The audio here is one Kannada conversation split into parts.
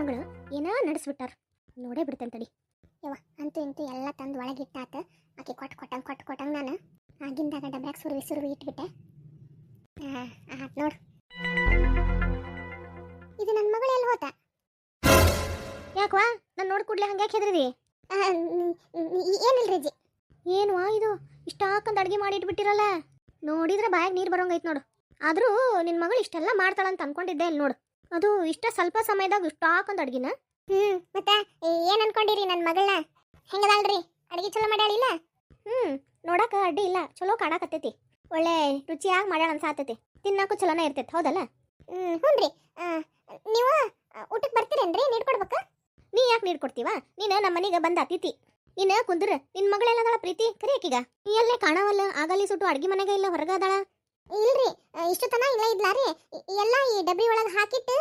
ಮಗಳು ಏನೋ ನಡೆಸ್ಬಿಟ್ಟಾರ. ನೋಡೇ ಬಿಡ್ತೇನೆ ತಡಿ. ಯವ್ವ ಅಂತೂ ಇಂತೂ ಎಲ್ಲ ತಂದು ಒಳಗಿಟ್ಟಾತ ಆಕೆ ಕೊಟ್ಟು ಕೊಟ್ಟಂಗೆ ಕೊಟ್ಟು ಕೊಟ್ಟಂಗೆ ನಾನು ಆಗಿಂದಾಗ ಡಬ್ಯಾಗ ಸುರುವಿ ಸುರುವಿ ಇಟ್ಬಿಟ್ಟೆ. ಆತ್ ನೋಡು. ಇದು ನನ್ನ ಮಗಳು ಎಲ್ಲಿ ಹೋತ? ಯಾಕವಾ ನಾನು ನೋಡ್ ಕೂಡಲೇ ಹಂಗೆ ಹೆದ್ರಿದಿ? ಏನಿಲ್ರಿ ಅಜ್ಜಿ? ಏನ್ವಾ ಇದು? ಇಷ್ಟ ಹಾಕಂದ್ ಅಡುಗೆ ಮಾಡಿ ಇಟ್ಬಿಟ್ಟಿರಲ್ಲ? ನೋಡಿದ್ರೆ ಬಾಯಾಗ ನೀರು ಬರೋಂಗೈತೆ ನೋಡು. ಆದರೂ ನಿನ್ನ ಮಗಳು ಇಷ್ಟೆಲ್ಲ ಮಾಡ್ತಾಳಂತ ಅನ್ಕೊಂಡಿದ್ದೆ ಇಲ್ಲಿ ನೋಡು. ಅದು ಇಷ್ಟ ಸ್ವಲ್ಪ ಸಮಯದಾಗ ಇಷ್ಟ ಹಾಕೊಂಡ್ ಅಡ್ಗಿನ? ಹ್ಮ್ ಮತ್ತೆ ಏನ್ ಅನ್ಕೊಂಡಿರಿ ನನ್ನ ಮಗಳನ್ನ ಹೆಂಗದಲ್ರಿ? ಅಡ್ಗೆ ಚಲೋ ಮಾಡ್ಯಾಳಿಲ್ಲ? ಹ್ಮ್ ನೋಡಕ ಅಡ್ಡಿ ಇಲ್ಲ. ಚಲೋ ಕಾಣಕತ್ತೈತಿ. ಒಳ್ಳೆ ರುಚಿಯಾಗಿ ಮಾಡ್ಯಾಳ ಅನ್ಸಾತೈತಿ. ತಿನ್ನಾಕು ಚಲೋನ ಇರ್ತೈತಿ ಹೌದಲ್ಲ? ಹ್ಮ್ ಹ್ಞೂನ್ರಿ ನೀವು ಊಟಕ್ಕೆ ಬರ್ತೀರೇನ್ರಿ? ನೀಡ್ಕೊಡ್ಬೇಕ ನೀ ಯಾಕೆ ನೀಡ್ಕೊಡ್ತೀವ ನೀನು ನಮ್ಮ ಮನೆಗೆ ಬಂದ ಅತಿಥಿ. ನೀನು ಕುಂದ್ರ ನಿನ್ನ ಮಗಳೆಲ್ಲದಾಳ ಪ್ರೀತಿ? ಕರಿಯಾಕೀಗ ನೀ ಅಲ್ಲೇ ಕಾಣವಲ್ಲ ಆಗಲಿ ಸುಟ್ಟು ಅಡ್ಗೆ ಮನೆಗೆ ಇಲ್ಲ ಹೊರಗ ಅದಾಳ ಇಲ್ರಿ ಇಷ್ಟು ತನ ಇಲ್ಲ ಇದ್ಲಾರಿ. ಎಲ್ಲ ಈ ಡಬ್ಬಿ ಒಳಗೆ ಹಾಕಿಟ್ಟು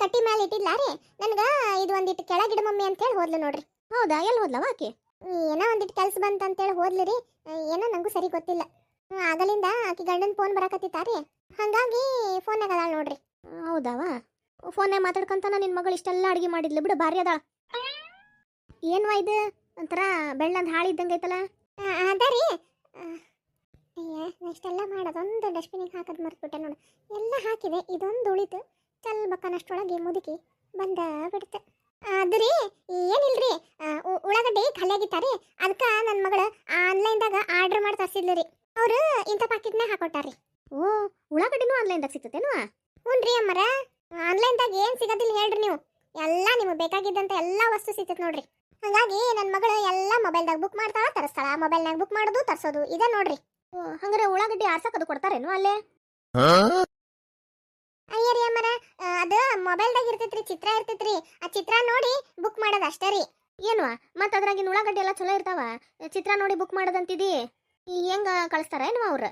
ಕಟ್ಟಿ ಮೇಲೆ ಇಟ್ಟಿದ್ಲಾರಿ. ನನ್ಗ ಇದು ಒಂದಿಟ್ಟು ಕೆಳಗಿಡ ಮಮ್ಮಿ ಅಂತ ಹೇಳಿ ಹೋದ್ಲು ನೋಡ್ರಿ. ಹೌದಾ? ಎಲ್ಲಿ ಹೋದ್ಲವ ಆಕೆ? ಏನೋ ಒಂದಿಟ್ಟು ಕೆಲ್ಸ ಬಂತ ಅಂತೇಳಿ ಹೋದ್ಲಿರಿ. ಏನೋ ನಂಗೂ ಸರಿ ಗೊತ್ತಿಲ್ಲ. ಆಗಲಿಂದ ಆಕೆ ಗಂಡನ ಫೋನ್ ಬರಕತ್ತಿತ್ತಾರಿ. ಹಂಗಾಗಿ ಫೋನ್ ಅದಾಳ ನೋಡ್ರಿ. ಹೌದಾವ? ಫೋನ್ಯಾಗ ಮಾತಾಡ್ಕೊಂತಾನ ನಿನ್ ಮಗಳು ಇಷ್ಟೆಲ್ಲ ಅಡಿಗೆ ಮಾಡಿದ್ಲು ಬಿಡು ಭಾರಿ ಅದಾಳ. ಏನ್ವಾ ಇದು? ಒಂಥರ ಬೆಳ್ಳಂದ್ ಹಾಳಿ ಅದ ರೀ. ಅದರಿ ಅಯ್ಯ ಇಷ್ಟೆಲ್ಲ ಮಾಡೋದೊಂದು ಡಸ್ಟ್ಬಿನಿಗೆ ಹಾಕೋದು ಮರ್ತ್ಬಿಟ್ಟೆ ನೋಡು. ಎಲ್ಲ ಹಾಕಿದೆ ಇದೊಂದು ಉಳಿತು. ಚಲ್ಬಕ್ಕನಷ್ಟೊಳಗೆ ಮುದುಕಿ ಬಂದ ಬಿಡುತ್ತೆ. ರೀ ಏನಿಲ್ರಿ? ಉಳ್ಳಾಗಡ್ಡಿ ಖಾಲಿ ಆಗಿತ್ತಾರಿ ಅದಕ್ಕೆ ನನ್ನ ಮಗಳು ಆನ್ಲೈನ್ದಾಗ ಆರ್ಡರ್ ಮಾಡಿ ತರಿಸಿದ್ಲು ರೀ. ಅವರು ಇಂಥ ಪಾಕೆಟ್ನೇ ಹಾಕೊಟ್ಟಾರ್ರಿ. ಓ ಉಳ್ಳಾಗಡ್ಡಿನೂ ಆನ್ಲೈನ್ದಾಗ ಸಿಗ್ತತೇನು? ಹ್ಞೂ ರೀ ಅಮ್ಮರ. ಆನ್ಲೈನ್ದಾಗ ಏನು ಸಿಗೋದಿಲ್ಲ ಹೇಳ್ರಿ ನೀವು. ಎಲ್ಲ ನಿಮಗೆ ಬೇಕಾಗಿದ್ದಂಥ ಎಲ್ಲ ವಸ್ತು ಸಿಗ್ತೈತೆ ನೋಡ್ರಿ. ಹಾಗಾಗಿ ನನ್ನ ಮಗಳು ಎಲ್ಲ ಮೊಬೈಲ್ದಾಗ ಬುಕ್ ಮಾಡ್ತಾಳ ತರಿಸ್ತಾಳ. ಮೊಬೈಲ್ನಾಗ ಬುಕ್ ಮಾಡೋದು ತರಿಸೋದು. ಇದೆ ನೋಡ್ರಿ. ಹಂಗಾರೆ ಉಳ್ಳಾಗಡ್ಡಿ ಆರ್ಸಕ್ ಅದು ಕೊಡ್ತಾರೇನು ಅಲ್ಲೇ? ಅಯ್ಯರಿ ಅಮ್ಮರ ಅದು ಮೊಬೈಲ್ದಾಗ ಇರ್ತೈತ್ರಿ ಚಿತ್ರ ಇರ್ತೈತ್ರಿ. ಆ ಚಿತ್ರ ನೋಡಿ ಬುಕ್ ಮಾಡೋದು ಅಷ್ಟೇ ರೀ. ಏನ್ವಾ ಮತ್ತೆ ಅದ್ರಾಗಿನ ಉಳ್ಳಾಗಡ್ಡಿ ಎಲ್ಲ ಚಲೋ ಇರ್ತಾವ? ಚಿತ್ರ ನೋಡಿ ಬುಕ್ ಮಾಡೋದಂತಿದಿ? ಈ ಹೆಂಗ ಕಳಿಸ್ತಾರ ಏನು ಅವ್ರು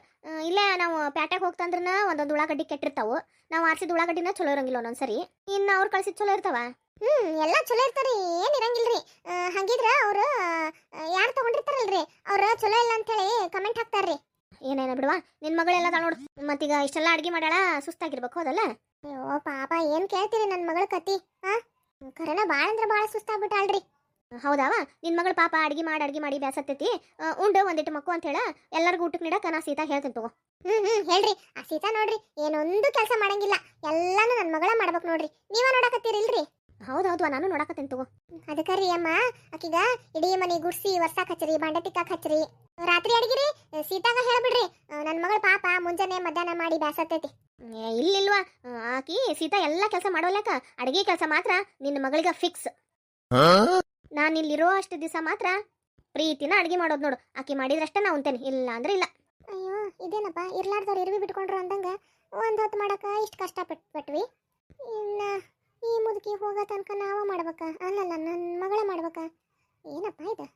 ಇಲ್ಲೇ ನಾವು ಪ್ಯಾಟ್ಯಾಗ ಹೋಗ್ತಂದ್ರನ ಒಂದೊಂದು ಉಳ್ಳಾಗಡ್ಡಿ ಕೆಟ್ಟಿರ್ತಾವು. ನಾವು ಆರ್ಸಿದ ಉಳ್ಳಾಗಡ್ಡಿನ ಚಲೋ ಇರಂಗಿಲ್ಲ ಒಂದೊಂದ್ಸರಿ. ಇನ್ನು ಅವ್ರು ಕಳ್ಸಿದ್ ಚಲೋ ಇರ್ತಾವ? ಹ್ಮ್ ಎಲ್ಲ ಚಲೋ ಇರ್ತಾರಿ ಏನ್ ಇರಂಗಿಲ್ರಿ. ಹಂಗಿದ್ರ ಅವ್ರು ಯಾರು ತಗೊಂಡಿರ್ತಾರಲ್ರಿ? ಅವ್ರು ಚಲೋ ಇಲ್ಲ ಅಂತೇಳಿ ಕಮೆಂಟ್ ಹಾಕ್ತಾರ್ರಿ. ಏನೇನ ಬಿಡುವ? ನಿನ್ನ ಮಗಳೆಲ್ಲ ನೋಡು. ಮತ್ತೀಗ ಇಷ್ಟೆಲ್ಲ ಅಡುಗೆ ಮಾಡ್ಯಾಳ ಸುಸ್ತಾಗಿರ್ಬೇಕು ಹೌದಲ್ಲ ಅಯ್ಯೋ ಪಾಪ ಏನು ಕೇಳ್ತೀರಿ ನನ್ನ ಮಗಳ ಕತಿ ಹಾಂ ಖರೇನ ಭಾಳ ಅಂದ್ರೆ ಭಾಳ ಸುಸ್ತಾಗ್ಬಿಟ್ಟಾಳ್ರಿ. ಹೌದಾವ ನಿನ್ನ ಮಗಳ ಪಾಪ ಅಡ್ಗೆ ಮಾಡಿ ಅಡ್ಗೆ ಮಾಡಿ ಬ್ಯಾಸತ್ತೈತಿ. ಆ, ಉಂಡು ಒಂದಿಟ್ಟು ಮಕ್ಕು ಅಂತ ಹೇಳ ಎಲ್ಲರಿಗೂ ಊಟಕ್ಕೆ ನೀಡಕ್ಕೆ ನಾ ಸೀತಾ ಹೇಳ್ತೀನಿ ತಗೋ. ಹ್ಞೂ ಹ್ಞೂ ಹೇಳ್ರಿ. ಆ ಸೀತಾ ನೋಡ್ರಿ ಏನೊಂದು ಕೆಲಸ ಮಾಡಂಗಿಲ್ಲ. ಎಲ್ಲಾನು ನನ್ನ ಮಗಳ ಮಾಡ್ಬೇಕು ನೋಡ್ರಿ. ನೀವ ನೋಡಕತ್ತೀರಿಲ್ರಿ? ಹೌದೌದು ನಾನು ನೋಡಕತ್ತೀನಿ ತಗೋ. ಅದಕ್ಕರಿ ಅಮ್ಮ ಆಕಿಗ ಇಡೀ ಮನೆ ಗುಡ್ಸಿ ವರ್ಷ ಹಚ್ಚರಿ ಬಾಂಡೆ ಟಿಕ್ಕ ಹಚ್ಚರಿ ರಾತ್ರಿ ಅಡಿಗಿರಿ ಸೀತಾಗ ಹೇಳ್ಬಿಡ್ರಿ. ನನ್ನ ಮಗಳ ಪಾಪ ಮುಂಜಾನೆ ಮಧ್ಯಾಹ್ನ ಮಾಡಿ ಬ್ಯಾಸತ್ತೈತಿ. ಇಲ್ಲಿಲ್ವಾ? ಆಕಿ ಸೀತಾ ಎಲ್ಲ ಕೆಲಸ ಮಾಡೋಲ್ಯಾಕ? ಅಡಿಗೆ ಕೆಲಸ ಮಾತ್ರ ನಿನ್ನ ಮಗಳಿಗ ಫಿಕ್ಸ್ ನಾನು ಇಲ್ಲಿರೋ ಅಷ್ಟು ದಿವಸ ಮಾತ್ರ ಪ್ರೀತಿನ ಅಡಿಗೆ ಮಾಡೋದು ನೋಡು. ಆಕಿ ಮಾಡಿದ್ರಷ್ಟ ನಾ ಉಂತೇನೆ ಇಲ್ಲ ಅಂದ್ರೆ ಇಲ್ಲ. ಅಯ್ಯೋ ಇದೇನಪ್ಪ ಇರ್ಲಾರ್ದವ್ರು ಇರ್ವಿ ಬಿಟ್ಕೊಂಡ್ರು ಅಂದಂಗ ಒಂದ್ ಹೊತ್ತು ಮಾಡಕ ಇಷ್ಟು ಕಷ್ಟ ಪಟ್ವಿ ಇನ್ನ ಈ ಮುದುಕಿ ಹೋಗೋ ತನಕ ನಾವ ಮಾಡ್ಬೇಕ? ಅಲ್ಲಲ್ಲ ನನ್ನ ಮಗಳ ಮಾಡ್ಬೇಕ? ಏನಪ್ಪ ಇದು?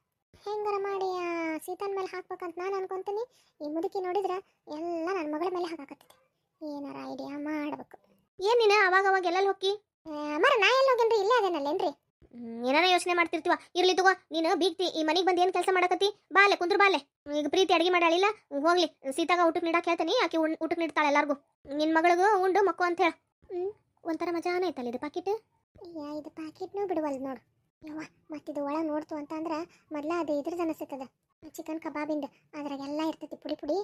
ಹೆಂಗಾರ ಮಾಡಿ ಆ ಸೀತನ್ ಮೇಲೆ ಹಾಕ್ಬೇಕಂತ ನಾನು ಅನ್ಕೊಂತೀನಿ. ಈ ಮುದುಕಿ ನೋಡಿದ್ರೆ ಎಲ್ಲ ನನ್ನ ಮಗಳ ಮೇಲೆ ಹಾಕಾಕತ್ತೈತಿ ಏನಾರ ಐಡಿಯಾ ಮಾಡ್ಬೇಕು. ಏನ್ ನೀನು ಅವಾಗ ಅವಾಗ ಎಲ್ಲೆಲ್ಲಿ ಹೋಗಿ ಅಮರ ನಾ ಎಲ್ಲಿ ಹೋಗೇನ್ರಿ ಇಲ್ಲೇ ಅದೇನಲ್ಲೇನ್ರಿ ಏನಾರ? ಯೋಚನೆ ಮಾಡ್ತಿರ್ತೀವ. ಇರ್ಲಿ ತಗೋ ನೀನು ಬೀಗ್ತಿ ಈ ಮನೆಗೆ ಬಂದು ಏನು ಕೆಲಸ ಮಾಡಕತ್ತಿ? ಬಾಲೆ ಕುಂದ್ರು ಬಾಲೆ ಈಗ ಪ್ರೀತಿ ಅಡಿಗೆ ಮಾಡಾಳಿಲ್ಲ ಹೋಗ್ಲಿ. ಸೀತಾಗ ಊಟಕ್ಕೆ ನೀಡಕ್ಕೆ ಹೇಳ್ತೀನಿ ಆಕೆ ಊಟಕ್ಕೆ ನೀಡ್ತಾಳೆ ಎಲ್ಲಾರ್ಗು. ನಿನ್ನ ಮಗಳಿಗೂ ಉಂಡು ಮಕ್ಕು ಅಂತ ಹೇಳ. ಒಂಥರ ಮಜಾನ ಐತಲ್ಲ ಇದು ಪಾಕಿಟ್ ಅಯ್ಯ ಇದು ಪಾಕಿಟ್ನು ಬಿಡುವಲ್ ನೋಡು. ಯವ್ವ ಮತ್ತಿದು ಒಳ ನೋಡ್ತು ಅಂತಂದ್ರ ಮೊದ್ಲ ಅದು ಇದ್ರದ್ದು ಅನಿಸ್ತದ ಚಿಕನ್ ಕಬಾಬಿಂದ ಅದ್ರಾಗೆಲ್ಲ ಇರ್ತೈತಿ ಪುಡಿ ಪುಡಿ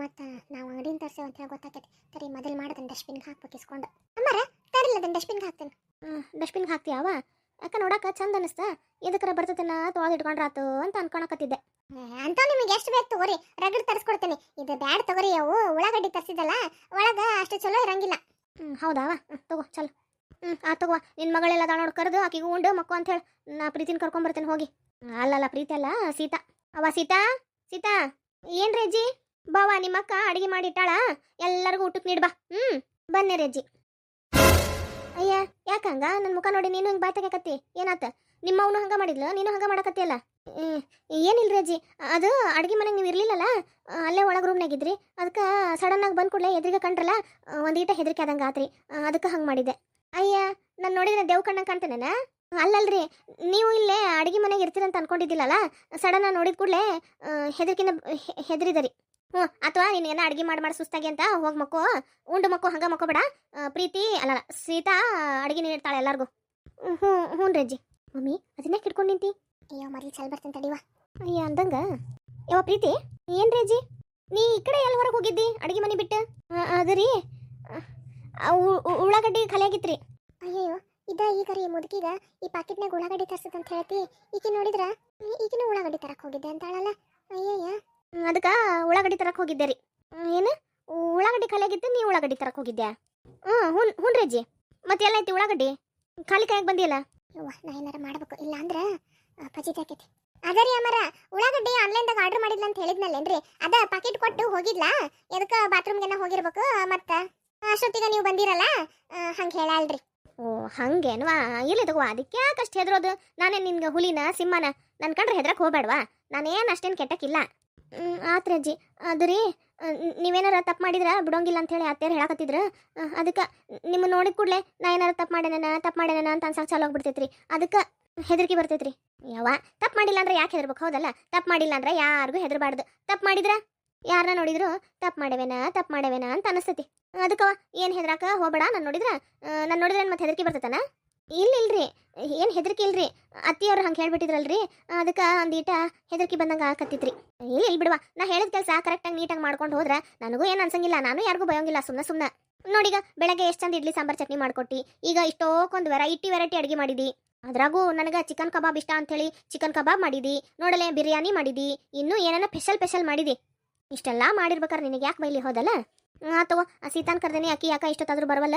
ಮತ್ತು ನಾವು ಅಂಗಡಿನ ತರ್ಸೇವ ಅಂತ ಹೇಳಿ ಗೊತ್ತಾಕೈತಿ. ಸರಿ ಮೊದಲು ಮಾಡೋದನ್ನ ಡಸ್ಟ್ಬಿನ್ಗೆ ಹಾಕ್ಬೇಕು ಇಸ್ಕೊಂಡು ಅಮ್ಮರ ತರಿಲ್ಲ ಅದನ್ನ ಡಸ್ಟ್ಬಿನ್ಗೆ ಹಾಕ್ತೇನೆ. ಡಸ್ಟ್ಬಿನ್ಗೆ ಹಾಕ್ತೀಯಾವ ಯಾಕ ನೋಡಕ ಚಂದ ಅನಿಸ್ತಾ? ಎದಕ್ಕರ ಬರ್ತೈತನ ತೊಳೆದು ಇಟ್ಕೊಂಡ್ರಾತು ಅಂತ ಅನ್ಕೊಳಕತ್ತಿದ್ದೆ. ಅಂತ ನಿಮಗೆ ಎಷ್ಟು ಬೇಕು ತಗೋರಿ. ರಗಡ್ ತರ್ಸ್ಕೊಡ್ತೇನೆ. ಇದು ಬ್ಯಾಡ್ ತಗೋರಿ ಅವು ಉಳ್ಳಾಗಡ್ಡಿ ತರಿಸಿದಲ್ಲ ಒಳಗ ಅಷ್ಟು ಚಲೋ ಇರಂಗಿಲ್ಲ. ಹ್ಮ್ ಹೌದಾವ ಹಾಂ ತಗೋ, ಚಲೋ. ಹ್ಞೂ ಆ, ತಗೋ ನಿನ್ನ ಮಗಳೆಲ್ಲ ನೋಡ್ ಕರೆದು, ಆಕಿಗೆ ಉಂಡು, ಮಕ್ಕು ಅಂತ ಹೇಳಿ. ನಾ ಪ್ರೀತಿನ ಕರ್ಕೊಂಬರ್ತೀನಿ ಹೋಗಿ. ಅಲ್ಲಲ್ಲ ಪ್ರೀತಿ ಅಲ್ಲ, ಸೀತಾ. ಅವ ಸೀತಾ ಸೀತಾ, ಏನ್ ರೆಜ್ಜಿ ಬಾವ ನಿಮ್ಮಕ್ಕ ಅಡಿಗೆ ಮಾಡಿಟ್ಟಾಳ ಎಲ್ಲರಿಗೂ ಊಟಕ್ಕೆ ನೀಡ್ಬಾ ಹ್ಞೂ ಬನ್ನಿ ರೆಜ್ಜಿ ಅಯ್ಯ ಯಾಕಂಗ ನನ್ನ ಮುಖ ನೋಡಿ ನೀನು ಹಿಂಗೆ ಬಾಯ್ ತೆಗಕತ್ತಿ ಏನಾತ? ನಿಮ್ಮವನು ಹಂಗೆ ಮಾಡಿದ್ಲು? ನೀನು ಹಂಗೆ ಮಾಡಕತ್ತಿಯಲ್ಲ ಏನಿಲ್ಲ ಅಜ್ಜಿ? ಅದು ಅಡುಗೆ ಮನೆಗೆ ನೀವು ಇರಲಿಲ್ಲಲ್ಲ? ಅಲ್ಲೇ ಒಳಗೆ ರೂಮ್ನಾಗಿದ್ರಿ ಅದಕ್ಕೆ ಸಡನ್ನಾಗಿ ಬಂದ ಕೂಡಲೇ ಎದುರಿಗೆ ಕಂಡ್ರಲ್ಲ ಒಂದು ಈಟ ಹೆದರಿಕೆ ಆದಂಗೆ ಆತ್ರಿ. ಅದಕ್ಕೆ ಹಂಗೆ ಮಾಡಿದ್ದೆ ಅಯ್ಯ, ನಾನು ನೋಡಿದ್ರೆ ದೇವ್ ಕಣ್ಣಂಗೆ ಕಾಣ್ತೇನೆ ಅಲ್ಲಲ್ರಿ, ನೀವು ಇಲ್ಲೇ ಅಡುಗೆ ಮನೆಗೆ ಇರ್ತೀರಂತ ಅನ್ಕೊಂಡಿದ್ದಿಲ್ಲಲ್ಲ? ಸಡನ್ ನೋಡಿದ ಕೂಡಲೇ ಹೆದರಿಕಿನ ಹೆದರಿದರಿ ಹ್ಞೂ ಅಥವಾ ನೀನು ಏನೋ ಅಡುಗೆ ಮಾಡಿ ಮಾಡಿ ಸುಸ್ತಾಗಿ ಅಂತ ಹೋಗಿ ಮಕ್ಕೋ, ಉಂಡು ಮಕ್ಕೋ, ಹಂಗೆ ಮಕ್ಕೋ ಬೇಡ. ಪ್ರೀತಿ ಅಲ್ಲ ಸೀತಾ ಅಡುಗೆ ನೀಡ್ತಾಳೆ ಎಲ್ಲರಿಗೂ. ಹ್ಞೂ ಹ್ಞೂ ಅಜ್ಜಿ. ಮಮ್ಮಿ ಅದನ್ನೇ ಕಿಟ್ಕೊಂಡು ನಿಂತಿ. ಅಯ್ಯೋ ಮರ್ಲಿ ಚಲ್ ಬರ್ತೀನಿ ತಡಿವ ಅಯ್ಯ ಅಂದಂಗ. ಯಾವ ಪ್ರೀತಿ ಏನು ಅಜ್ಜಿ? ನೀ ಈ ಕಡೆ ಎಲ್ಲಿ ಹೊರಗೆ ಹೋಗಿದ್ದಿ? ಅಡುಗೆ ಮನೆ ಬಿಟ್ಟು? ಅದು ರೀ ಉಳ್ಳಾಗಡ್ಡಿ ಖಾಲಿ ಆಗಿತ್ರಿ. ಅಯ್ಯಯ್ಯೋ ಇದ ಈಗ ರೀ ಮುದುಕಿಗ ಈ ಪಾಕೆಟ್ನಾಗ ಉಳ್ಳಾಗಡ್ಡಿ ಅಂತ ಹೇಳ್ತಿ. ಈಕೆ ನೋಡಿದ್ರ ಈಗಿನ ಉಳ್ಳಾಗಡ್ಡಿ ತರಕ್ ಹೋಗಿದ್ದೆ ಅಂತಾಳಲ್ಲ. ಅಯ್ಯಯ್ಯ. ಅದಕ್ಕೆ ಉಳ್ಳಾಗಡ್ಡಿ ತರಕ್ ಹೋಗಿದ್ದೆ ರೀ. ಏನು? ಉಳ್ಳಾಗಡ್ಡಿ ಖಾಲಿ ಆಗಿತ್ತು ನೀ ಉಳ್ಳಾಗಡ್ಡಿ ತರಕ್ ಹೋಗಿದ್ದೆ ಹ್ಞೂ ಹ್ಞೂ ಹ್ಞೂ ಅಜ್ಜಿ. ಮತ್ತೆ ಎಲ್ಲ ಐತಿ ಉಳ್ಳಾಗಡ್ಡಿ? ಖಾಲಿ ಕೈಯಾಗ ಬಂದಿಲ್ಲ ನಾ ಏನಾರ ಮಾಡ್ಬೇಕು ಇಲ್ಲ ಅಂದ್ರೆ ಫಜಿತ್ ಆಕೈತಿ. ಅದರಿ ಅಮರ ಉಳ್ಳಾಗಡ್ಡಿ ಆನ್ಲೈನ್ದಾಗ ಆರ್ಡರ್ ಮಾಡಿದ್ಲ ಅಂತ ಹೇಳಿದ್ನಲ್ಲೇನ್ರಿ? ಅದ ಪಾಕೆಟ್ ಕೊಟ್ಟು ಹೋಗಿದ್ಲ? ಎದಕ್ಕೆ ಬಾತ್ರೂಮ್ಗೆನ ಹೋಗಿರ್ಬೇಕು ಮತ್ತೆ? ಅಷ್ಟೊತ್ತಿಗೆ ನೀವು ಬಂದಿರಲ್ಲ? ಹಂಗೆ ಹೇಳಲ್ರಿ ಓ, ಹಂಗೇನ್ವಾ? ಇಲ್ಲಿ ತಗೋ, ಅದಕ್ಕೆ ಯಾಕೆ ಅಷ್ಟು ಹೆದರೋದು? ನಾನೇ ನಿನ್ಗೆ ಹುಲಿನ, ಸಿಂಹನ ನನ್ನ ಕಂಡ್ರೆ ಹೆದ್ರಕ್ಕೆ ಹೋಗ್ಬೇಡವಾ? ನಾನೇನು ಅಷ್ಟೇನು ಕೆಟ್ಟಕ್ಕಿಲ್ಲ. ಆತ್ರಿ ಅಜ್ಜಿ. ಅದು ರೀ ನೀವೇನಾರ ತಪ್ಪು ಮಾಡಿದ್ರ? ಬಿಡೋಂಗಿಲ್ಲ ಅಂತ ಹೇಳಿ ಅತ್ತೇರು ಹೇಳಕತ್ತಿದ್ರು. ಅದಕ್ಕೆ, ನಿಮ್ಮ ನೋಡಿದ ಕೂಡಲೇ ನಾ ಏನಾರ ತಪ್ಪು ಮಾಡ್ಯಾನ ತಪ್ಪು ಮಾಡ್ಯಾನ ಅಂತ ಅನ್ಸಕ್ಕೆ ಚಾಲು ಆಗ್ಬಿಡ್ತೈತ್ರಿ. ಅದಕ್ಕೆ ಹೆದರಿಕೆ ಬರ್ತೈತ್ರಿ. ಯಾವ ತಪ್ಪು ಮಾಡಿಲ್ಲ ಅಂದ್ರೆ ಯಾಕೆ ಹೆದರ್ಬೇಕು? ಹೌದಲ್ಲ? ತಪ್ಪು ಮಾಡಿಲ್ಲ ಅಂದ್ರೆ ಯಾರಿಗೂ ಹೆದರ್ಬಾರ್ದು. ತಪ್ಪು ಮಾಡಿದ್ರ? ಯಾರನ್ನ ನೋಡಿದ್ರು, ತಪ್ಪು ಮಾಡವೇನ ತಪ್ಪು ಮಾಡವೇನ ಅಂತ ಅನಿಸ್ತೈತಿ. ಅದಕ್ಕವ, ಏನು ಹೆದರಾಕ ಹೋಗಬೇಡ, ನಾನು ನೋಡಿದ್ರ? ನಾನು ನೋಡಿದ್ರೆ ಮತ್ತೆ ಹೆದರಿಕೆ ಬರ್ತೈತನ? ಇಲ್ಲ ಇಲ್ರಿ ಏನು ಹೆದರಿಕೆ ಇಲ್ರಿ. ಅತ್ತಿಯವ್ರು ಹಂಗೆ ಹೇಳ್ಬಿಟ್ಟಿದ್ರಲ್ರಿ. ಅದಕ್ಕೆ ಒಂದೀಟ ಹೆದರಿಕೆ ಬಂದಂಗೆ ಆಕತ್ತಿತ್ರಿ. ಇಲ್ಲ, ಇಲ್ಲಿ ಬಿಡುವ ನಾ ಹೇಳಿದ ಕೆಲಸ ಕರೆಕ್ಟಾಗಿ ನೀಟಾಗಿ ಮಾಡ್ಕೊಂಡು ಹೋದ್ರೆ ನನಗೂ ಏನು ಅನ್ಸಂಗಿಲ್ಲ, ನಾನು ಯಾರಿಗೂ ಬಯೋಂಗಿಲ್ಲ ಸುಮ್ಮನೆ ಸುಮ್ಮನೆ ನೋಡಿಗ ಬೆಳಗ್ಗೆ ಎಷ್ಟು ಚಂದ ಇಡ್ಲಿ, ಸಾಂಬಾರ್, ಚಟ್ನಿ ಮಾಡ್ಕೊಟ್ಟಿ, ಈಗ ಇಷ್ಟೋಕೊಂದು ವೆರೈಟಿ ವೆರೈಟಿ ಅಡುಗೆ ಮಾಡಿದಿ. ಅದ್ರಾಗೂ ನನಗೆ ಚಿಕನ್ ಕಬಾಬ್ ಇಷ್ಟ ಅಂತೇಳಿ ಚಿಕನ್ ಕಬಾಬ್ ಮಾಡಿದಿ ನೋಡಲೆ ಬಿರಿಯಾನಿ ಮಾಡಿದಿ ಇನ್ನೂ ಏನನ್ನ ಸ್ಪೆಷಲ್ ಸ್ಪೆಷಲ್ ಮಾಡಿದಿ. ಇಷ್ಟೆಲ್ಲ ಮಾಡಿರ್ಬೇಕಾರೆ ನಿನಗೆ ಯಾಕೆ ಬೈಲಿ ಹೋದಲ್ಲ? ಹಾಂ ತಗೋ ಆ ಸೀತಾನ್ ಕರ್ದೇನಿ ಅಕ್ಕಿ ಯಾಕ ಇಷ್ಟೊತ್ತಾದ್ರೂ ಬರವಲ್ಲ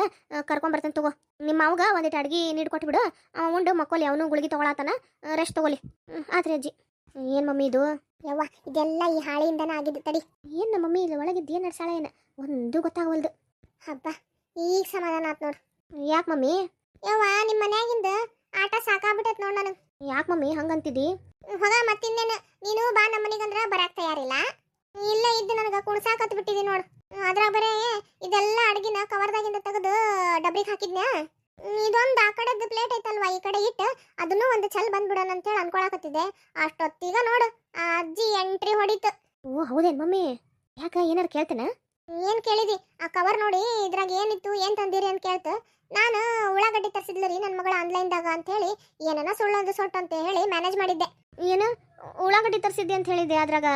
ಕರ್ಕೊಂಬರ್ತೇನೆ ತಗೋ. ನಿಮ್ಮ ಅವಾಗ ಒಂದಿಟ್ಟು ಅಡ್ಗೆ ನೀರು ಕೊಟ್ಬಿಡು ಅವ ಉಂಡು ಮಕ್ಕೋಲಿ ಅವನು ಗುಳಿಗೆ ತಗೊಳತಾನ ರೆಸ್ಟ್ ತಗೋಲಿ ಆದ್ರೆ ಆತ್ರಿ ಅಜ್ಜಿ. ಏನು ಮಮ್ಮಿ ಇದು? ಯವ್ವ ಇದೆಲ್ಲ ಈ ಹಾಳೆಯಿಂದನೇ ಆಗಿದ್ದು ತಡಿ. ಏನು ನಮ್ಮ ಮಮ್ಮಿ ಇಲ್ಲಿ ಒಳಗಿದ್ದು ಏನು ನಡ್ಸಾಳ ಏನು? ಒಂದು ಗೊತ್ತಾಗವಲ್ದು ಹಬ್ಬ ಈಗ ಸಮಾಧಾನ ಆತ್ ನೋಡು. ಯಾಕೆ ಮಮ್ಮಿ? ಯವ್ವ ನಿಮ್ಮ ಮನ್ಯಾಗಿಂದ ಆಟ ಸಾಕಾಗ್ಬಿಟ್ಟೈತ್ ನೋಡ್ ನನಗೆ. ಯಾಕೆ ಮಮ್ಮಿ ಹಂಗಂತಿದ್ದಿ ಹೋಗ ಮತ್ತಿನ್ನೇನು ನೀನು ಬಾ ನಮ್ಮ ಮನೆಗಂದ್ರ ಬರಾಕ್ ತಯಾರಿಲ್ಲ. ಇಲ್ಲೇ ಇದ್ದು ನನಗೆ ಕುಣ್ಸಾಕತ್ ಬಿಟ್ಟಿದಿ ನೋಡು. ಅದ್ರಾಗ ಬರೇ ಇದೆಲ್ಲ ಅಡ್ಗಿನ ಕವರ್ದಾಗಿಂದ ತೆಗೆದು ಡಬ್ರಿಗೆ ಹಾಕಿದ್ನ್ಯಾ? ಇದೊಂದು ಆ ಕಡೆದು ಪ್ಲೇಟ್ ಐತಲ್ವಾ ಈ ಕಡೆ ಇಟ್ಟು ಅದನ್ನು ಒಂದು ಚಲ್ ಬಂದ್ಬಿಡೋಣ ಅಂತೇಳಿ ಅನ್ಕೊಳಕತ್ತಿದ್ದೆ. ಅಷ್ಟೊತ್ತೀಗ ನೋಡು, ಆ ಅಜ್ಜಿ ಎಂಟ್ರಿ ಹೊಡಿತು. ಓ ಹೌದೇನು ಮಮ್ಮಿ. ಯಾಕ ಏನಾರು ಕೇಳ್ತೇನೆ? ಏನು ಕೇಳಿದಿ? ಆ ಕವರ್ ನೋಡಿ ಇದ್ರಾಗ ಏನಿತ್ತು, ಏನ್ ತಂದಿರಿ ಅಂತ ಕೇಳ್ತು. ನಾನು ಉಳ್ಳಾಗಡ್ಡಿ ತರಿಸಿದ್ಲು ರೀ ನನ್ನ ಮಗಳ ಆನ್ಲೈನ್ದಾಗ ಅಂತ ಹೇಳಿ ಏನನ ಸುಳ್ಳೊಂದು ಸೊಟ್ಟು ಅಂತ ಹೇಳಿ ಮ್ಯಾನೇಜ್ ಮಾಡಿದ್ದೆ. ಏನು? ಉಳ್ಳಾಗಡ್ಡಿ ತರಿಸಿದ್ದೆ ಅಂತ ಹೇಳಿದ್ದೆ ಅದ್ರಾಗ.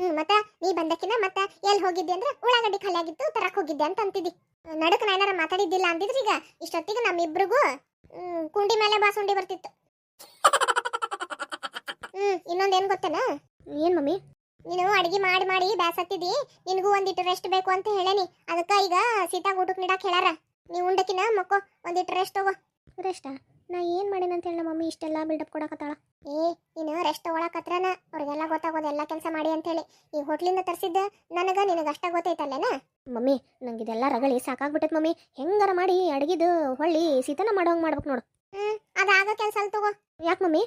ಹ್ಞೂ ಮತ್ತೆ ನೀ ಬಂದಕ್ಕಿನ ಮತ್ತೆ ಎಲ್ಲಿ ಹೋಗಿದ್ದೆ ಅಂದ್ರೆ ಉಳ್ಳಾಗಡ್ಡಿ ಖಾಲಿ ಆಗಿತ್ತು ತರಕ್ ಹೋಗಿದ್ದೆ ಅಂತ ಅಂತಿದ್ದಿ. ನಡಕ್ ನಾ ಏನಾರ ಮಾತಾಡಿದ್ದಿಲ್ಲ ಅಂದಿದ್ರಿ ಈಗ ಇಷ್ಟೊತ್ತಿಗೆ ನಮ್ಮ ಇಬ್ರಿಗೂ ಕುಂಡಿ ಮೇಲೆ ಬಾಸುಂಡಿ ಬರ್ತಿತ್ತು. ಹ್ಮ್ ಇನ್ನೊಂದ್ ಏನ್ ಗೊತ್ತೇನ? ಏನು ಮಮ್ಮಿ? ನೀನು ಅಡಿಗೆ ಮಾಡಿ ಮಾಡಿ ಬ್ಯಾಸತ್ತಿದಿ ನಿನಗೂ ಒಂದಿಟ್ಟು ರೆಸ್ಟ್ ಬೇಕು ಅಂತ ಹೇಳೇನಿ. ಅದಕ್ಕೆ ಈಗ ಸೀತಾ ಊಟಕ್ಕೆ ನೀಡಕ್ ಹೇಳಾರ. ನೀ ಉಂಡಕಿನ ಮಕ್ಕೋ ಒಂದಿಟ್ಟು ರೆಸ್ಟ್ ತಗೋ. ರೆಸ್ಟ ನಾ ಏನ್ ಮಾಡೇನ ಅಂತ ಹೇಳಿ ಮಮ್ಮಿ ಇಷ್ಟೆಲ್ಲ ಬಿಲ್ಡಪ್ ಕೊಡಕತ್ತಾಳ ಏ ನೀನು ರೆಸ್ಟ್ ತಗೊಳಕತ್ರನ ಅವ್ರಿಗೆಲ್ಲ ಗೊತ್ತಾಗೋದು ಎಲ್ಲ ಕೆಲಸ ಮಾಡಿ ಅಂತ ಹೇಳಿ. ಈ ಹೋಟ್ಲಿಂದ ತರಿಸಿದ್ದ ನನಗ ನಿನಗ ಅಷ್ಟ ಗೊತ್ತೈತಲ್ಲೇನ? ಮಮ್ಮಿ ನಂಗೆ ಇದೆಲ್ಲ ರಗಳಿ ಸಾಕಾಗ್ಬಿಟ್ಟೈತೆ ಮಮ್ಮಿ. ಹೆಂಗಾರ ಮಾಡಿ ಅಡಗಿದ್ ಹೊಳ್ಳಿ ಸೀತನ ಮಾಡೋಂಗ್ ಮಾಡ್ಬೇಕು ನೋಡು. ಹ್ಮ್ ಅದಾಗ ಕೆಲಸ ಅಲ್ಲಿ ತಗೋ. ಯಾಕೆ ಮಮ್ಮಿ?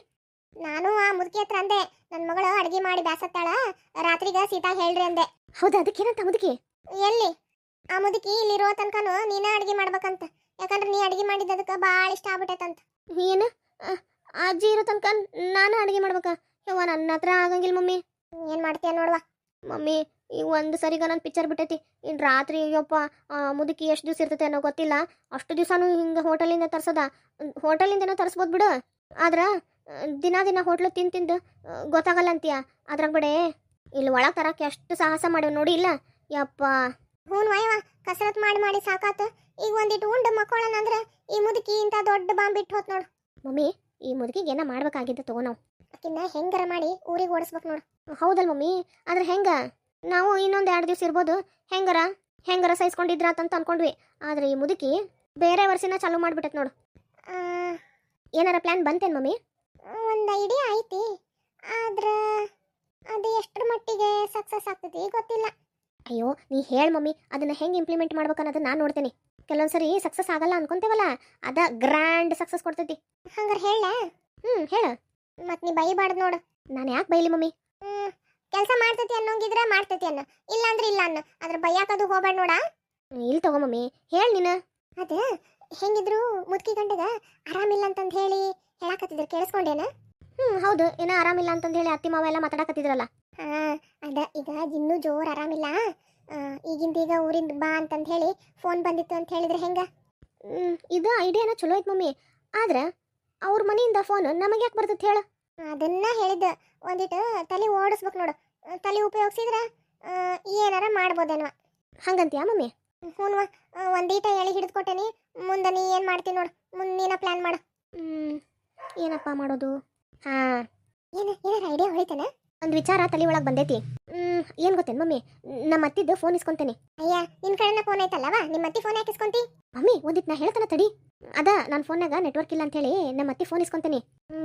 ನಾನು ಆ ಮುದುಕಿ ಹತ್ರ ಅಂದೆ ನನ್ನ ಮಗಳು ಅಡಿಗೆ ಮಾಡಿ ಬ್ಯಾಸತ್ತಾಳ ರಾತ್ರಿಗ ಸೀತಾ ಹೇಳ್ರಿ ಅಂದೆ. ಹೌದಾ? ಅದಕ್ಕೇನಂತ ಮುದುಕಿ? ಎಲ್ಲಿ? ಆ ಮುದುಕಿ ಇಲ್ಲಿರೋ ತನಕನು ನೀನ ಅಡಿಗೆ ಮಾಡ್ಬೇಕಂತ. ಯಾಕಂದ್ರೆ ನೀ ಅಡಿಗೆ ಮಾಡಿದ್ದದಕ್ಕೆ ಭಾಳ ಇಷ್ಟ ಆಗ್ಬಿಟ್ಟೈತಂತ. ಏನು? ಅಜ್ಜಿ ಇರೋ ತನಕ ನಾನು ಅಡಿಗೆ ಮಾಡ್ಬೇಕ? ಯವ್ವ ನನ್ನ ಹತ್ರ ಆಗಂಗಿಲ್ಲ ಮಮ್ಮಿ. ಏನ್ ಮಾಡ್ತೀಯ ನೋಡ್ವಾ. ಮಮ್ಮಿ ಈ ಒಂದು ಸರಿಗ ನನ್ನ ಪಿಕ್ಚರ್ ಬಿಟ್ಟೈತಿ. ಇನ್ನು ರಾತ್ರಿ ಅಯ್ಯಪ್ಪ ಮುದುಕಿ ಎಷ್ಟು ದಿವಸ ಇರ್ತೈತೆ ಅನ್ನೋ ಗೊತ್ತಿಲ್ಲ. ಅಷ್ಟು ದಿವಸನೂ ಹಿಂಗೆ ಹೋಟೆಲಿಂದ ತರ್ಸದ. ಹೋಟೆಲಿಂದನೂ ತರಿಸ್ಬೋದು ಬಿಡು. ಆದ್ರೆ ದಿನ ದಿನ ಹೋಟ್ಲು ತಿಂದು ತಿಂದು ಗೊತ್ತಾಗಲ್ಲ ಅಂತೀಯ? ಅದ್ರಾಗ ಬಿಡೇ ಇಲ್ಲಿ ಒಳಗೆ ತರಕ್ಕೆ ಎಷ್ಟು ಸಾಹಸ ಮಾಡ್ಯಾವ ನೋಡಿ ಇಲ್ಲ? ಯಪ್ಪ. ಹ್ಞೂ ವಯವ ಕಸರತ್ ಮಾಡಿ ಮಾಡಿ ಸಾಕಾತ. ಈಗ ಒಂದಿಟ್ಟು ಉಂಡು ಮಕ್ಕೊಳ್ಳೋಣ ಅಂದ್ರೆ ಈ ಮುದುಕಿ ಇಂಥ ದೊಡ್ಡ ಬಾಂಬ್ ಇಟ್ಟು ಹೋತ್ ನೋಡು. ಮಮ್ಮಿ ಈ ಮುದುಕಿಗೆ ಏನ ಮಾಡ್ಬೇಕಾಗಿದ್ದು ತಗೋ ನಾವು. ಆಕಿನ್ನ ಹೆಂಗಾರ ಮಾಡಿ ಊರಿಗೆ ಓಡಿಸ್ಬೇಕು ನೋಡು. ಹೌದಲ್ ಮಮ್ಮಿ ಆದ್ರೆ ಹೆಂಗ? ನಾವು ಇನ್ನೊಂದು ಎರಡು ದಿವಸ ಇರ್ಬೋದು. ಹೆಂಗಾರ? ಹೆಂಗಾರ ಸಹಿಸ್ಕೊಂಡಿದ್ರಾತಂತ ಅನ್ಕೊಂಡ್ವಿ. ಆದ್ರೆ ಈ ಮುದುಕಿ ಬೇರೆ ವರ್ಷನ ಚಾಲೂ ಮಾಡ್ಬಿಟ್ಟೈತೆ ನೋಡು. ಏನಾರ ಪ್ಲಾನ್ ಬಂತೇನು ಮಮ್ಮಿ? ಒಂದು ಐಡಿಯಾ ಐತಿ. ಆದ್ರೆ ಅದು ಎಷ್ಟರ ಮಟ್ಟಿಗೆ ಸಕ್ಸಸ್ ಆಗ್ತೈತಿ ಗೊತ್ತಿಲ್ಲ. ಅಯ್ಯೋ ನೀ ಹೇಳ ಮಮ್ಮಿ ಅದನ್ನ ಹೆಂಗೆ ಇಂಪ್ಲಿಮೆಂಟ್ ಮಾಡ್ಬೇಕನ್ನೋದು ನಾನು ನೋಡ್ತೇನೆ. ಕೆಲವೊಂದ್ಸರಿ ಸಕ್ಸಸ್ ಆಗಲ್ಲ ಅನ್ಕೊಂತೇವಲ್ಲ ಅದ ಗ್ರ್ಯಾಂಡ್ ಸಕ್ಸಸ್ ಕೊಡ್ತೈತಿ. ಹಂಗಾರೆ ಹೇಳ. ಹ್ಞೂ ಹೇಳ. ಮತ್ತೆ ನೀ ಬೈಬಾರ್ದು ನೋಡು. ನಾನು ಯಾಕೆ ಬೈಲಿ ಮಮ್ಮಿ? ಹ್ಞೂ ಕೆಲಸ ಮಾಡ್ತೈತಿ ಅನ್ನೋಂಗಿದ್ರೆ ಮಾಡ್ತೈತಿ ಅನ್ನ. ಇಲ್ಲ ಅಂದ್ರೆ ಇಲ್ಲ ಅನ್ನ. ಅದ್ರ ಬೈಯಾಕದು ಹೋಗ್ಬೇಡ ನೋಡ. ಇಲ್ಲಿ ತಗೋ ಮಮ್ಮಿ ಹೇಳ ನೀನು. ಅದ ಹೆಂಗಿದ್ರು ಮುದುಕಿ ಗಂಡಗ ಆರಾಮಿಲ್ಲ ಅಂತಂದು ಹೇಳಿ ಹೇಳಕತ್ತಿದ್ರು ಕೇಳಿಸ್ಕೊಂಡೇನ? ಹ್ಞೂ ಹೌದು ಏನೋ ಆರಾಮಿಲ್ಲ ಅಂತಂದು ಹೇಳಿ ಅತ್ತಿ ಮಾವ ಎಲ್ಲ ಮಾತಾಡಕತ್ತಿದ್ರಲ್ಲ. ಹಾಂ ಅದ ಈಗ ಇನ್ನೂ ಜೋರು ಆರಾಮಿಲ್ಲ. ಈಗಿಂದೀಗ ಈಗಿಂದ ಈಗ ಊರಿಂದ ಬಾ ಅಂತಂದು ಹೇಳಿ ಫೋನ್ ಬಂದಿತ್ತು ಅಂತ ಹೇಳಿದ್ರೆ ಹೆಂಗೆ? ಇದು ಐಡಿಯಾನ ಚಲೋ ಐತೆ ಮಮ್ಮಿ. ಆದ್ರೆ ಅವ್ರ ಮನೆಯಿಂದ ಫೋನ್ ನಮಗೆ ಯಾಕೆ ಬರ್ತೈತೆ ಹೇಳು? ಅದನ್ನ ಹೇಳಿದ್ದ. ಒಂದಿಟ್ಟು ತಲೆ ಓಡಿಸ್ಬೇಕು ನೋಡು. ತಲೆ ಉಪಯೋಗಿಸಿದ್ರ ಏನಾರ ಮಾಡ್ಬೋದೇನೋ. ಹಂಗಂತೀಯ ಮಮ್ಮಿ? ಹ್ಞೂ ಒಂದೀಟ ಹೇಳಿ ಹಿಡಿದ್ಕೊಟ್ಟೇನಿ ಮುಂದೆ ನೀ ಏನು ಮಾಡ್ತೀನಿ ನೋಡು. ಮುಂದೆ ನೀನ ಪ್ಲ್ಯಾನ್ ಮಾಡು. ಹ್ಞೂ ಏನಪ್ಪ ಮಾಡೋದು? ಹಾಂ. ಏನು ಏನಾರ ಐಡಿಯಾ ಹೊಳಿತಾನೆ ಒಂದು ವಿಚಾರ ತಲೆ ಒಳಗೆ ಬಂದೈತಿ. ಏನು ಗೊತ್ತೇನು ಮಮ್ಮಿ? ನಮ್ಮ ಅತ್ತಿದ್ದು ಫೋನ್ ಇಸ್ಕೊಂತೇನೆ. ಅಯ್ಯ ನಿನ್ ಕಡೆ ಫೋನ್ ಐತಲ್ಲವಾ ನಿಮ್ಮ ಅತ್ತಿ ಫೋನ್ ಯಾಕೆ ಇಸ್ಕೊಂತಿ? ಮಮ್ಮಿ ಒಂದಿತ್ ನಾ ಹೇಳ್ತಾನ ತಡಿ. ಅದ ನನ್ನ ಫೋನಾಗ ನೆಟ್ವರ್ಕ್ ಇಲ್ಲ ಅಂತ ಹೇಳಿ ನಮ್ಮ ಅತ್ತಿ ಫೋನ್ ಇಸ್ಕೊಂತೇನೆ.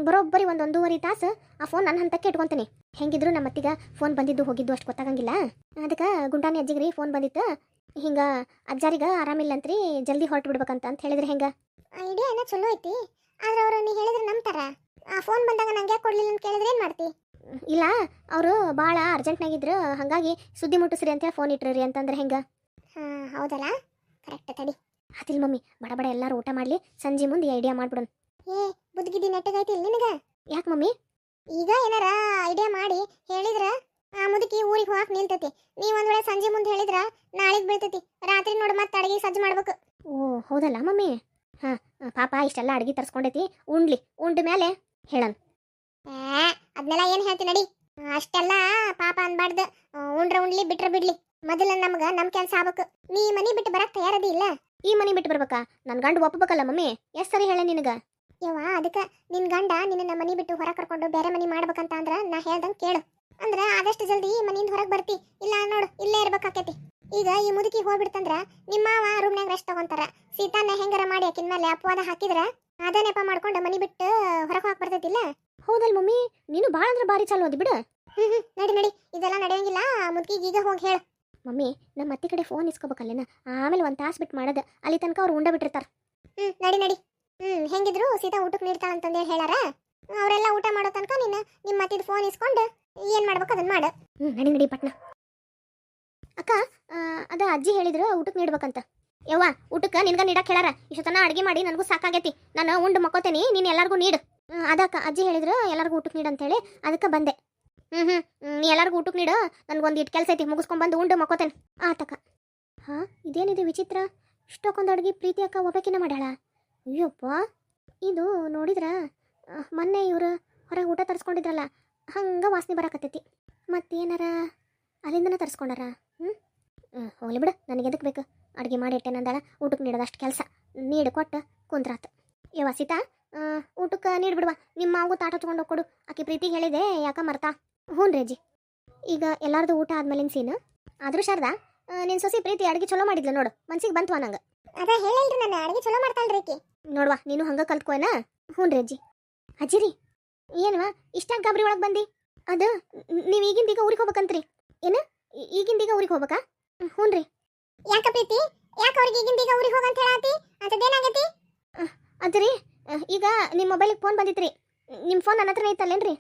ಬರೋಬ್ಬರಿ ಒಂದು ಒಂದೂವರೆ ತಾಸು ಆ ಫೋನ್ ನನ್ನ ಹಂತಕ್ಕೆ ಇಟ್ಕೊಂತೇನೆ. ಹೆಂಗಿದ್ರು ನಮ್ಮ ಅತ್ತಿಗ ಫೋನ್ ಬಂದಿದ್ದು ಹೋಗಿದ್ದು ಅಷ್ಟು ಗೊತ್ತಾಗಂಗಿಲ್ಲ. ಅದಕ್ಕೆ ಗುಂಡಾನಿ ಅಜ್ಜಿಗ್ರಿ ಫೋನ್ ಬಂದಿತ್ತು. ಹಿಂಗ ಅಜ್ಜಾರಿಗ ಆರಾಮಿಲ್ಲಂತ್ರಿ ಜಲ್ದಿ ಹೊರಟು ಬಿಡ್ಬೇಕಂತ ಅಂತ ಹೇಳಿದ್ರೆ ಹೆಂಗ? ಐಡಿಯಾ ಏನೋ ಚಲೋ ಐತಿ. ಆದ್ರೆ ಅವ್ರು ನೀ ಹೇಳಿದ್ರೆ ನಂಬ್ತಾರ. ಆ ಫೋನ್ ಬಂದಾಗ ನಂಗೆ ಕೊಡ್ಲಿಲ್ಲ ಅಂತ ಕೇಳಿದ್ರೆ ಏನು ಮಾಡ್ತಿ? ಇಲ್ಲ ಅವರು ಭಾಳ ಅರ್ಜೆಂಟ್ನಾಗಿದ್ರು ಹಾಗಾಗಿ ಸುದ್ದಿ ಮುಟ್ಟಿಸ್ರಿ ಅಂತ ಫೋನ್ ಇಟ್ರಿ ಅಂತಂದ್ರೆ ಹೆಂಗೆ? ಹಾಂ ಹೌದಲ್ಲ? ಕರೆಕ್ಟ್ ತಡಿ. ಅದಿಲ್ಲ ಮಮ್ಮಿ ಬಡ ಬಡ ಎಲ್ಲರೂ ಊಟ ಮಾಡಲಿ ಸಂಜೆ ಮುಂದೆ ಐಡಿಯಾ ಮಾಡ್ಬಿಡೋಣ. ಏ ಬುದ್ಧಿಗಿದ್ದಿ ನೆಟ್ಟಗೈತಿ ನಿನಗ? ಯಾಕೆ ಮಮ್ಮಿ? ಈಗ ಏನಾರ ಐಡಿಯಾ ಮಾಡಿ ಹೇಳಿದ್ರೆ ಆ ಮುದುಕಿ ಊರಿಗೆ ಹೋಗಕ್ಕೆ ನಿಲ್ತೈತಿ. ನೀವು ಒಂದು ವೇಳೆ ಸಂಜೆ ಮುಂದೆ ಹೇಳಿದ್ರೆ ನಾಳೆಗೆ ಬೀಳ್ತೈತಿ. ರಾತ್ರಿ ನೋಡಿ ಮತ್ತೆ ಅಡುಗೆ ಸಜ್ಜು ಮಾಡ್ಬೇಕು. ಓ ಹೌದಲ್ಲ ಮಮ್ಮಿ? ಹಾಂ ಪಾಪ ಇಷ್ಟೆಲ್ಲ ಅಡುಗೆ ತರಿಸ್ಕೊಂಡೈತಿ ಉಂಡ್ಲಿ ಉಂಡ ಮೇಲೆ ಹೇಳನ್ ಅದನ್ನೆಲ್ಲ ಏನ್ ಹೇಳ್ತಿ ನಡಿ ಅಷ್ಟೆಲ್ಲ ಪಾಪ ಅನ್ಬಾರ್ದು ಉಂಡ್ರ ಉಣ್ಲಿ ಬಿಟ್ರ ಬಿಡ್ಲಿ ಮೊದಲ ನಮ್ಗ ನಮ್ ಕೆಲ್ಸ ಆಗ್ಬೇಕು ನೀ ಮನಿ ಬಿಟ್ಟು ಬರಕ್ ತಯಾರದಿ ಇಲ್ಲ ಈ ಮನಿ ಬಿಟ್ಟು ಬರ್ಬೇಕಾ ನನ್ ಗಂಡ ಒಪ್ಪಬೇಕಲ್ಲ ಮಮ್ಮಿ ಎಷ್ಟ್ ಸರಿ ಹೇಳ ನಿನಗ ಯವ್ವ ಅದಕ್ಕೆ ನಿನ್ನ ಗಂಡ ನಿನ್ನ ಮನಿ ಬಿಟ್ಟು ಹೊರ ಕರ್ಕೊಂಡು ಬೇರೆ ಮನಿ ಮಾಡ್ಬೇಕಂತ ಅಂದ್ರ ನಾ ಹೇಳ್ದಂಗ್ ಕೇಳು. ಅಂದ್ರ ಆದಷ್ಟು ಜಲ್ದಿ ಈ ಮನಿಯಿಂದ ಹೊರಗೆ ಬರ್ತಿ. ಇಲ್ಲ ನೋಡು ಇಲ್ಲೇ ಇರ್ಬೇಕಾಕೈತಿ. ಈಗ ಈ ಮುದುಕಿ ಹೋಗ್ಬಿಡ್ತಂದ್ರ ನಿಮ್ಮ ಮಾವ ರೂಮ್ನಾಗ ರೆಸ್ಟ್ ತಗೊಂತಾರ. ಸೀತಾನ ಹೆಂಗಾರ ಮಾಡಿ ಆಕಿನ ಮೇಲೆ ಅಪವಾದ ಹಾಕಿದ್ರ ಅದ ನೆಪ ಮಾಡ್ಕೊಂಡು ಮನಿ ಬಿಟ್ಟು ಹೊರಗೆ ಹೋಗಕ್ ಬರ್ತೈತಿಲ್ಲ? ಹೌದಲ್ ಮಮ್ಮಿ ನೀನು ಭಾಳ ಅಂದ್ರೆ ಭಾರಿ ಚಾಲು ಅದಿ ಬಿಡು. ಹ್ಮ್ ಹ್ಮ್ ನಡಿ ನಡಿ ಇದೆಲ್ಲ ನಡೆಯಂಗಿಲ್ಲ ಮುದುಕಿಗೆ ಈಗ ಹೋಗಿ ಹೇಳು. ಮಮ್ಮಿ ನಮ್ಮ ಅತ್ತಿ ಕಡೆ ಫೋನ್ ಇಸ್ಕೋಬೇಕಲ್ಲೇನ? ಆಮೇಲೆ ಒಂದು ತಾಸು ಬಿಟ್ಟು ಮಾಡೋದು ಅಲ್ಲಿ ತನಕ ಅವ್ರು ಉಂಡ ಬಿಟ್ಟಿರ್ತಾರ. ಹ್ಮ್ ನಡಿ ನಡಿ. ಹೆಂಗಿದ್ರು ಸೀತಾ ಊಟಕ್ಕೆ ನೀಡ್ತಾಳ ಅಂತಂದೇಳಿ ಹೇಳಾರ ಅವರೆಲ್ಲ ಊಟ ಮಾಡೋ ತನಕ ನೀನು ನಿಮ್ಮ ಅತ್ತಿದ ಫೋನ್ ಇಸ್ಕೊಂಡು ಏನು ಮಾಡ್ಬೇಕು ಅದನ್ನ ಮಾಡು. ಹ್ಞೂ ನಡಿ ನಡಿ ಪಟ್ನ. ಅಕ್ಕ ಅದ ಅಜ್ಜಿ ಹೇಳಿದ್ರು ಊಟಕ್ಕೆ ನೀಡ್ಬೇಕಂತ. ಯವ್ವ, ಊಟಕ್ಕೆ ನಿನ್ಗ ನೀಡಕ್ಕೆ ಹೇಳಾರ ಇಷ್ಟೊತ್ತನ ಅಡಿಗೆ ಮಾಡಿ ನನಗೂ ಸಾಕಾಗೈತಿ. ನಾನು ಉಂಡು ಮಕ್ಕೋತೇನಿ, ನೀನು ಎಲ್ಲರಿಗೂ ನೀಡು. ಅದಕ್ಕ ಅಜ್ಜಿ ಹೇಳಿದ್ರು ಎಲ್ಲರಿಗೂ ಊಟಕ್ಕೆ ನೀಡು ಅಂತೇಳಿ ಅದಕ್ಕೆ ಬಂದೆ. ಹ್ಞೂ ಹ್ಞೂ ನೀ ಎಲ್ಲರಿಗೂ ಊಟಕ್ಕೆ ನೀಡು, ನನ್ಗೊಂದು ಇಟ್ಟು ಕೆಲಸ ಐತಿ, ಮುಗಿಸ್ಕೊಂಡ್ ಉಂಡು ಮಕ್ಕೋತೇನೆ. ಆತಕ್ಕ ಹಾ, ಇದೇನಿದೆ ವಿಚಿತ್ರ? ಇಷ್ಟೊಕ್ಕೊಂದು ಅಡುಗೆ ಪ್ರೀತಿ ಅಕ್ಕ ಒಬ್ಬಕಿನ ಮಾಡ್ಯಾಳ? ಅಯ್ಯಪ್ಪ ಇದು ನೋಡಿದ್ರ ಮೊನ್ನೆ ಇವರು ಹೊರಗೆ ಊಟ ತರಿಸ್ಕೊಂಡಿದ್ರಲ್ಲ, ಹಂಗೆ ವಾಸನೆ ಬರಕತ್ತೈತಿ. ಮತ್ತೇನಾರ ಅಲ್ಲಿಂದನ ತರಿಸ್ಕೊಂಡಾರ? ಹ್ಞೂ ಹೋಗ್ಲಿ ಬಿಡು, ನನಗೆ ಎದಕ್ಕೆ ಬೇಕು? ಅಡುಗೆ ಮಾಡಿ ಇಟ್ಟೇನಂದಾಳ ಊಟಕ್ಕೆ ನೀಡೋದಷ್ಟು ಕೆಲಸ. ನೀಡು ಕೊಟ್ಟು ಕುಂದ್ರಾತ. ಏ ಸೀತಾ ಊಟಕ್ಕೆ ನೀಡ್ಬಿಡುವ ನಿಮ್ಮ ಮಾವು ತಾಟ ತೊಗೊಂಡು ಹೋಗ್ಕೊಡು ಆಕೆ ಪ್ರೀತಿ ಹೇಳಿದೆ, ಯಾಕ ಮರ್ತಾ? ಹ್ಞೂ ರೀ ಈಗ ಎಲ್ಲರದು ಊಟ ಆದ್ಮೇಲಿನ ಸೀನು. ಆದರೂ ಶಾರದಾ ನಿನ್ನ ಸೊಸಿ ಪ್ರೀತಿ ಅಡುಗೆ ಚಲೋ ಮಾಡಿದ್ಲು ನೋಡು, ಮನ್ಸಿಗೆ ಬಂತು ನಂಗೆ? ಅದ ಹೇಳಿಲ್ರಿ ನಾನು ಅಡುಗೆ ಚಲೋ ಮಾಡ್ತಾಳ್ರಿ ನೋಡ್ವಾ ನೀನು ಹಂಗ ಕಲ್ತ್ಕೋನ ಹ್ಞೂ ರೀ ಅಜ್ಜಿ. ಅಜ್ಜಿ ರೀ ಏನವ ಇಷ್ಟ ಗಾಬರಿ ಒಳಗೆ ಬಂದಿ? ಅದು ನೀವು ಈಗಿಂದೀಗ ಊರಿಗೆ ಹೋಗ್ಬೇಕಂತ್ರಿ. ಏನ ಈಗಿಂದೀಗ ಈಗಿಂದ ಈಗ ಊರಿಗೆ ಹೋಗ್ಬೇಕಾ? ಹ್ಞೂ ರೀ. ಯಾಕ ಪ್ರೀತಿ? ಯಾಕ ಅವ್ರಿಗೆ ಈಗಿಂದೀಗ ಊರಿಗೆ ಹೋಗಂತ ಹೇಳಾತಿ? ಅಂತದೇನಾಗೈತಿ ಅದು ರೀ ಈಗ ನಿಮ್ಮ ಮೊಬೈಲಿಗೆ ಫೋನ್ ಬಂದಿತ್ರಿ. ನಿಮ್ಮ ಫೋನ್ ನನ್ನ ಹತ್ರ ಐತಲ್ಲೇನ್ರಿ?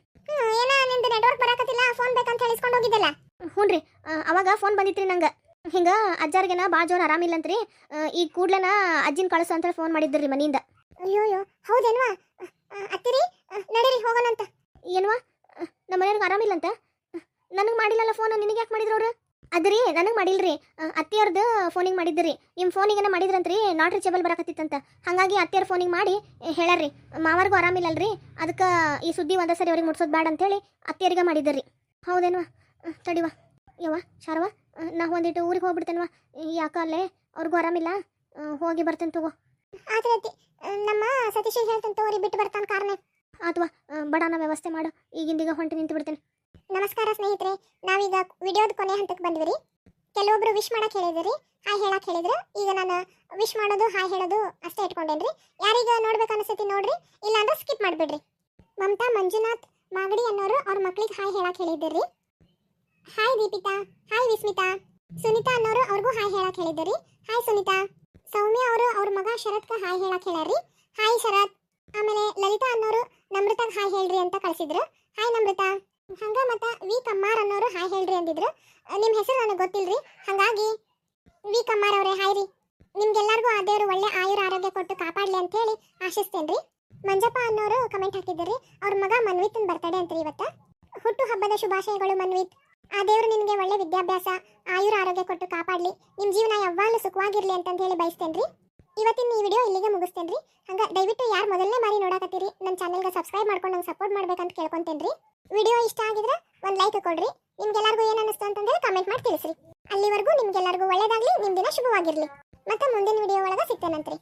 ಏನ ನಿಂದು ನೆಟ್ವರ್ಕ್ ಬರಕತ್ತಿಲ್ಲ ಫೋನ್ ಬೇಕಂತ ಹೇಳಿಸ್ಕೊಂಡು ಹೋಗಿದ್ದಲ್ಲ? ಹ್ಞೂ ರೀ ಅವಾಗ ಫೋನ್ ಬಂದಿತ್ರಿ ನಂಗೆ. ಹಿಂಗ ಅಜ್ಜಾರ್ಗೆನ ಭಾಳ ಜೋರು ಆರಾಮಿಲ್ಲಂತ್ರಿ ಈಗ ಕೂಡ್ಲನ ಅಜ್ಜಿನ ಕಳಿಸು ಅಂತ ಫೋನ್ ಮಾಡಿದ್ರಿ ಮನಿಯಿಂದ. ಅಯ್ಯೋ ಅಯ್ಯೋ ಹೌದೇನ್ವಾ? ಅತ್ತಿರಿ ನಡೀರಿ ಹೋಗೋಣಂತ ಏನ್ವಾ? ನಮ್ಮ ಮನೆಯವ್ರಿಗೆ ಆರಾಮಿಲ್ಲಂತ ನನಗೆ ಮಾಡಿಲ್ಲಲ್ಲ ಫೋನ್ ನಿನಗೆ ಯಾಕೆ ಮಾಡಿದ್ರು ಅವರು? ಅದ್ರಿ ನನಗೆ ಮಾಡಿಲ್ರಿ. ಅತ್ತಿಯವ್ರದ್ದು ಫೋನಿಗೆ ಮಾಡಿದ್ರಿ ನಿಮ್ಮ ಫೋನಿಗೆನ ಮಾಡಿದ್ರಂತ್ರಿ ನಾಟ್ ರೀಚೇಬಲ್ ಬರಕತ್ತಿತ್ತಂತ. ಹಾಗಾಗಿ ಅತ್ತಿಯವ್ರ ಫೋನಿಗೆ ಮಾಡಿ ಹೇಳಾರ್ರಿ ಮಾವಾರ್ಗೂ ಮಾವರ್ಗೂ ಆರಾಮಿಲ್ಲಲ್ರಿ ಅದಕ್ಕೆ ಈ ಸುದ್ದಿ ಒಂದೇ ಸರಿ ಅವ್ರಿಗೆ ಮುಟ್ಸೋದು ಬೇಡ ಅಂತೇಳಿ ಅತ್ತಿಯರಿಗೆ ಮಾಡಿದ್ರಿ ಹೌದೇನ್ವಾ? ತಡಿವಾ. ಯವ್ವ ಶಾರವ ಅಹ್, ನಾ ಒಂದಿಟ್ಟು ಊರಿಗೆ ಹೋಗ್ಬಿಡ್ತೇನವ. ಯಾಕೆ ಅಲ್ಲೇ ಅವ್ರಿಗೂ ಆರಾಮಿಲ್ಲ. ಹೋಗಿ ಬರ್ತೇನೆ ತಗೋ. ಆದ್ರೆ ನಮ್ಮ ಸತೀಶ್ ಹೇಳ್ತೇನೆ ತಗೋರಿ ಬಿಟ್ಟು ಬರ್ತಾನೆ ಕಾರಣ. ಅಥವಾ ಬಡಾನ ವ್ಯವಸ್ಥೆ ಮಾಡು. ಈಗಿಂದೀಗ ಹೊಂಟು ನಿಂತು ಬಿಡ್ತೇನೆ. ನಮಸ್ಕಾರ ಸ್ನೇಹಿತರೆ ನಾವೀಗ ವಿಡಿಯೋದ ಕೊನೆ ಹಂತಕ್ಕೆ ಬಂದ್ವಿ ಕೆಲವೊಬ್ರು ವಿಶ್ ಮಾಡಕ್ಕೆ ಹೇಳಿದ್ರಿ ಹಾಯ್ ಹೇಳಕ್ಕೆ ಹೇಳಿದ್ರು. ಈಗ ನಾನು ವಿಶ್ ಮಾಡೋದು ಹಾಯ್ ಹೇಳೋದು ಅಷ್ಟೇ ಇಟ್ಕೊಂಡೇನ್ರಿ ಯಾರೀಗ ನೋಡ್ಬೇಕು ಅನಿಸ್ತೈತಿ ನೋಡ್ರಿ ಇಲ್ಲಾಂದ್ರೆ ಸ್ಕಿಪ್ ಮಾಡಿಬಿಡ್ರಿ. ಮಮತಾ ಮಂಜುನಾಥ್ ಮಾಗಡಿ ಅನ್ನೋರು ಅವ್ರ ಮಕ್ಳಿಗೆ ಹಾಯ್ ಹೇಳಕ್ಕೆ ಹೇಳಿದ್ರಿ ಹಾಯ್ ದೀಪಿಕಾ ಹಾಯ್ ವಿಸ್ಮಿತಾ ಸುನಿತಾ ಅನ್ನೋರು ಅವ್ರಿಗೂ ಹಾಯ್ ಹೇಳಕ್ ಹೇಳಿದ್ರಿ ಹಾಯ್ ಸುನಿತಾ ಸೌಮ್ಯ ಅವರು ಅವ್ರ ಮಗ ಶರತ್ಗೆ ಹಾಯ್ ಹೇಳಕ್ ಹೇಳ್ರಿ ಹಾಯ್ ಶರತ್. ಆಮೇಲೆ ಲಲಿತಾ ಅನ್ನೋರು ನಮ್ರತಾಗ ಹಾಯ್ ಹೇಳ್ರಿ ಅಂತ ಕಳ್ಸಿದ್ರು. ಹಾಯ್ ನಮ್ರತಾ. ಹಂಗ ಮತ್ತ ವಿ ಕಮ್ಮಾರ್ ಅನ್ನೋರು ಹಾಯ್ ಹೇಳ್ರಿ ಅಂದಿದ್ರು. ನಿಮ್ಮ ನಿಮ್ ಹೆಸರು ನನಗೆ ಗೊತ್ತಿಲ್ರಿ ಹಂಗಾಗಿ ವಿ ಕಮ್ಮಾರ್ ಅವರೇ ಹಾಯ್ ರೀ ನಿಮ್ಗೆಲ್ಲರಿಗೂ ಆ ದೇವ್ರು ಒಳ್ಳೆ ಆಯುರ ಆರೋಗ್ಯ ಕೊಟ್ಟು ಕಾಪಾಡ್ಲಿ ಅಂತ ಹೇಳಿ ಆಶಿಸ್ತೇನ್ರಿ ಮಂಜಪ್ಪ ಅನ್ನೋರು ಕಮೆಂಟ್ ಹಾಕಿದ್ರಿ ಅವ್ರ ಮಗ ಮನ್ವಿತನ್ ಬರ್ತಡೇ ಅಂತ್ರಿ ಇವತ್ತ ಹುಟ್ಟು ಹಬ್ಬದ ಶುಭಾಶಯಗಳು ಮನ್ವಿತ್ ಆ ದೇವ್ರು ನಿಮಗೆ ಒಳ್ಳೆ ವಿದ್ಯಾಭ್ಯಾಸ, ಆಯುರ ಆರೋಗ್ಯ ಕೊಟ್ಟು ಕಾಪಾಡ್ಲಿ. ನಿಮ್ಮ ಜೀವನ ಯಾವಾಗಲೂ ಸುಖವಾಗಿರಲಿ ಅಂತ ಹೇಳಿ ಬಯಸ್ತೇನ್ರಿ? ಇವತ್ತಿನ ಈ ವಿಡಿಯೋ ಇಲ್ಲಿಗೆ ಮುಗಿಸ್ತೇನೆ ರೀ ಹಂಗ ದಯವಿಟ್ಟು ಯಾರು ಮೊದಲನೇ ಬಾರಿ ನೋಡಕತ್ತೀರಿ ನನ್ನ ಚಾನಲ್ಗೆ ಸಬ್ಸ್ಕ್ರೈಬ್ ಮಾಡ್ಕೊಂಡು ನಂಗೆ ಸಪೋರ್ಟ್ ಮಾಡ್ಬೇಕಂತ ಕೇಳ್ಕೊಂತೇನೆ ರೀ ವಿಡಿಯೋ ಇಷ್ಟ ಆಗಿದ್ರೆ ಒಂದು ಲೈಕ್ ಕೊಡ್ರಿ. ನಿಮ್ಗೆಲ್ಲರಿಗೂ ಏನು ಅನಿಸ್ತು ಅಂತಂದೇಳಿ ಕಮೆಂಟ್ ಮಾಡಿ ತಿಳಿಸ್ರಿ. ಅಲ್ಲಿವರೆಗೂ ನಿಮ್ಗೆಲ್ಲರಿಗೂ ಒಳ್ಳೇದಾಗಲಿ ನಿಮ್ಮ ದಿನ ಶುಭವಾಗಿರಲಿ. ಮತ್ತೆ ಮುಂದಿನ ವಿಡಿಯೋ ಒಳಗೆ ಸಿಗ್ತೇನಂತ್ರಿ.